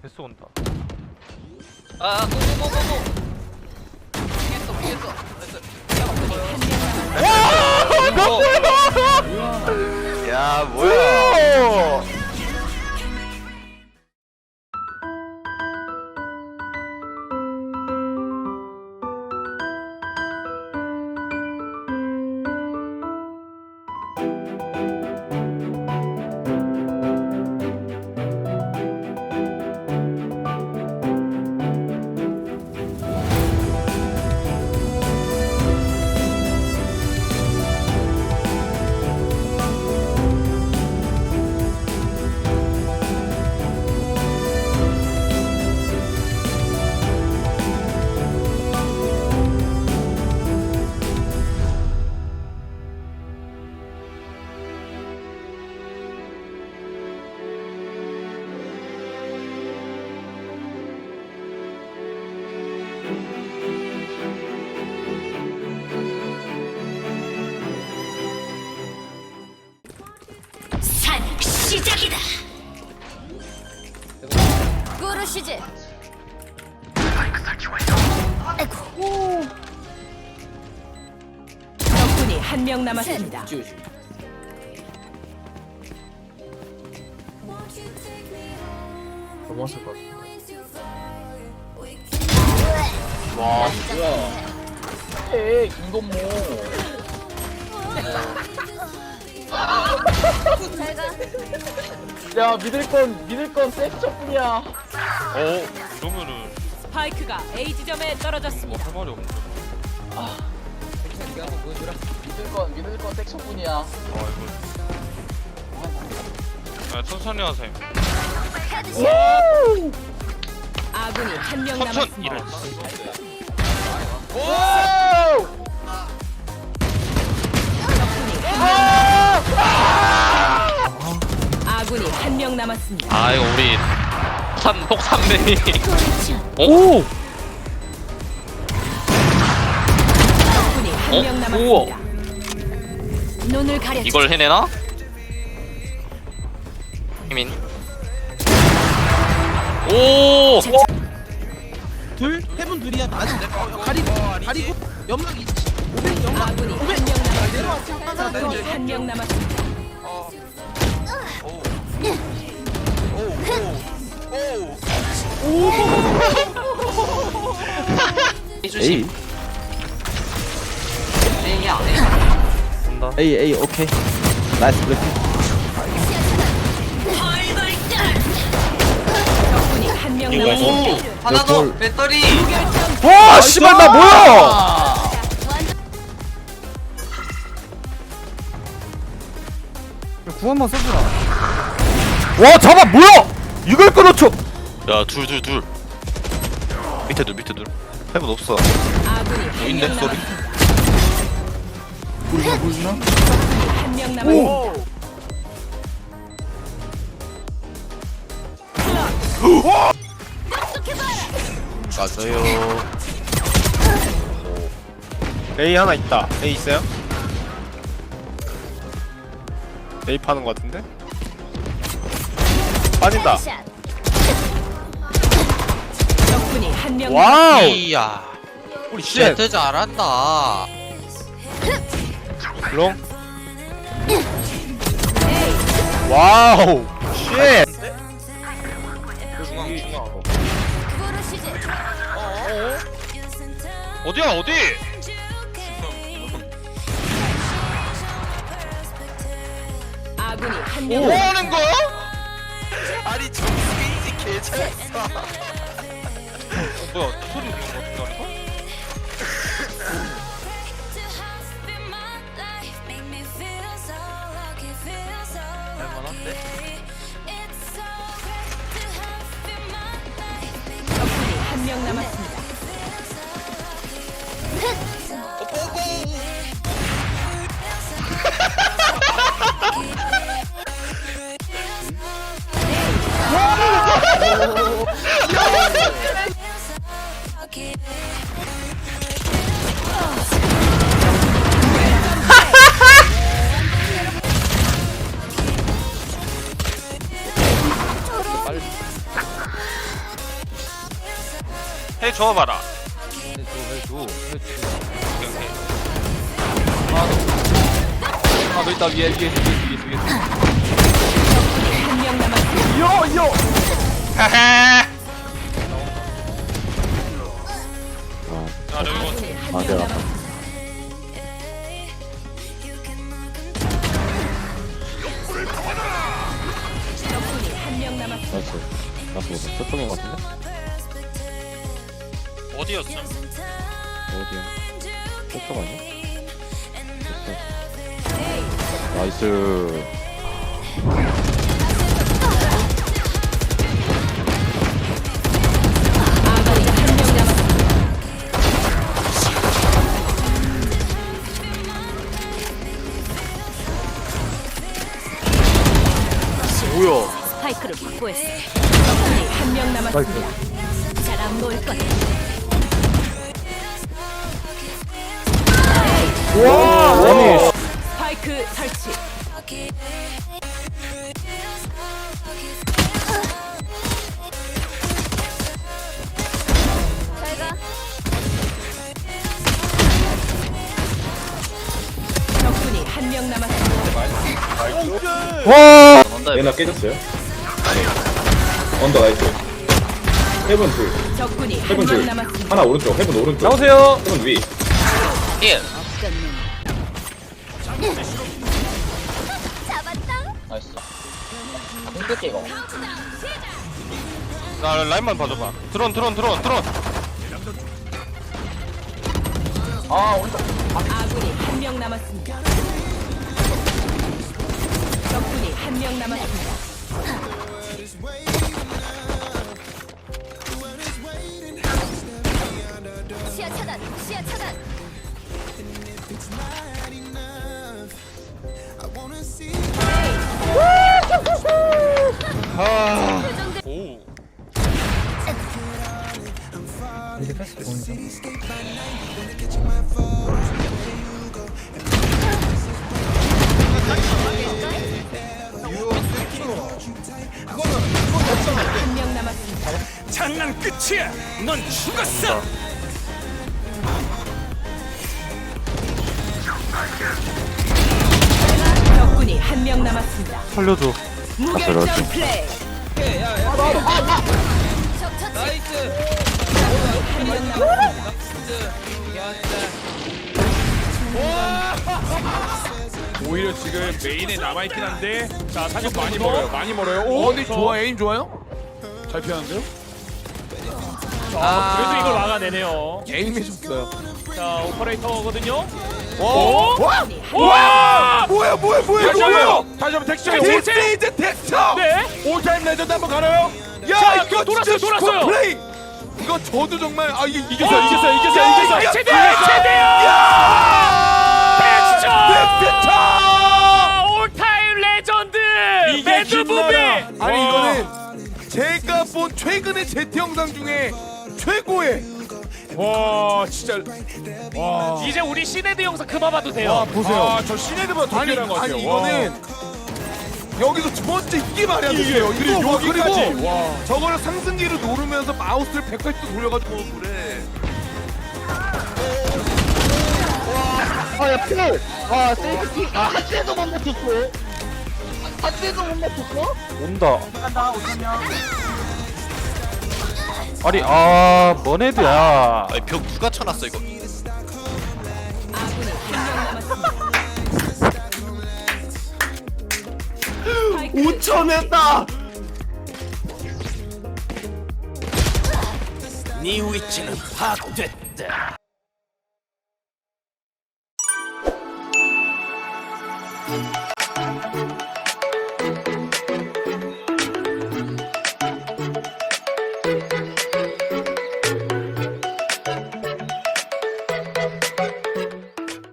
베스 온다. 아, 고고고고고. 피했어, 피했어. 됐어. 야 뭐야 시작이다. 꾸르시지. 아이고. 적군이 한 명 남았습니다. 넘어왔을 것 같아. 와, 뭐야. 에이, 김건모. 야, 믿을 건, 믿을 건 섹처뿐이야. 어 이러면은 스파이크가 A 지점에 떨어졌습니다. 뭐할 말이 없는데. 네가 한번 보여주라. 믿을 건, 믿을 건 섹처뿐이야. 아 이거. 야 천천히 하세요. 아군이 한 명 천천 남았습니다. 오! 남았습니다. 아 이거 우리 산폭 3대이 오. 적군이 한 어? 명 우와. 남았습니다. 눈을 가려. 이걸 해내나? 희민 오! 둘, 해분 둘이야. 아직 내가 어, 가리고 가리고 연막 있지. 오백 연막. 아군이 한명 남았습니다. 내려왔지. 하나 적군이 내려왔지. 한명 남았습니다. 에이 에이야. 온다. A A 오케이 나이스 블랙 적군이 한명 남았습니다. 하나 더, 배터리. 와 씨발 나 뭐야 구원만 써주라. 와 잡아 뭐야 이걸 끊어쳐 야둘 둘둘 밑에 둘 밑에 둘 해본 없어 아군이 한 있네, 명 소리. 남았습니다. 적군이 한명 남았습니다. 맞아요 A 하나 있다. A 있어요? A 파는 것 같은데? 빠진다. 샷. 적군이 한 명 와우. 이야 우리 쉣. 잘한다 롱. 와우. 쉣. 꾸르시지. 어디야 어디? 아군이 한 명뭐 남았습니다. 하는 거야? 아니 저 스페이지 개잘했어 어, 뭐야 소리 들린 거 같은데 아니고? 한명 남았습니다. 해 줘봐라. 아, 해줘 해줘 해줘 오케이, 오케이. 아너 있다 위에 위에 위에 위에 위에 위에. 한명 남았습니다. 요요 헤헤. 아, 남았습니다. 나이스 나이스 저쪽인 것 같은데? 어디였어? 어디야 저쪽 아니야? 됐어. 나이스 보일 거야. 아니 스파이크 설치. 잘 가. 적군이 한 명 남았습니다. 와 얘나 깨졌어요? 언더 나이스 헤븐 둘 적군이 명둘 남았습니다. 하나 오른쪽 헤븐 오른쪽 나오세요 헤븐 위일 끝내. 잡았다. 나이스 힘들게 이거 나 라인만 봐줘봐 드론 드론 드론 드론 아 오른쪽 아군이 한 명 남았습니다. 적군이 한 명 남았습니다. 시야 차단. 오 남았습니다. 장난 끝이야 넌 죽었어 적군이 한 명 남았습니다. 살려줘 무결점. 플레이. 적 처치. 나이스 한명 남았습니다. 오히려 지금 메인에 남아있긴 한데 자 사실 많이 멀어요 많이 멀어요 오 어 근데 좋아 에임 좋아요? 잘 피하는데요? 아 그래도 이걸 막아내네요 에임이 좋어요 자 오퍼레이터거든요 오? 와! 와 뭐야 뭐야 뭐야 이거 뭐야? 다시 한번 텍스처 딥세이즈 텍스처! 네? 올타임 레전드 한번 가나요? 야 자, 이거 돌았어요, 진짜 돌았어요. 플레이! 이거 저도 정말 아 이게 이겼어요 이겼어요 야, 이겼어요 이겼어요. 이겼어요. 최대한! 최대한 텍스처! 텍스처! 올타임 레전드! 이게 매드무비! 김나라. 아니 이거는 제가 본 최근의 제트 영상 중에 최고의 와 진짜 와 이제 우리 시네드 영상 그만 봐도 돼요 와, 보세요. 아 저 시네드보다 더 아니 뛰어난 것 같아요 아니 와. 이거는 여기서 두 번째 이게 말이 안 이게, 돼요 그리고 이거 여기까지. 그리고 와. 저거를 상승기로 누르면서 마우스를 180도 돌려가지고 그래 아야 필! 아 세이프티 아 한대도 못 맞췄어 한대도 못 맞췄어? 온다 아니 아뭔 헤드야. 아니 벽 누가 쳐놨어 이거? 아군이 한명 남았습니다. 스파이크 5천 했다! 네 위치는 파악됐다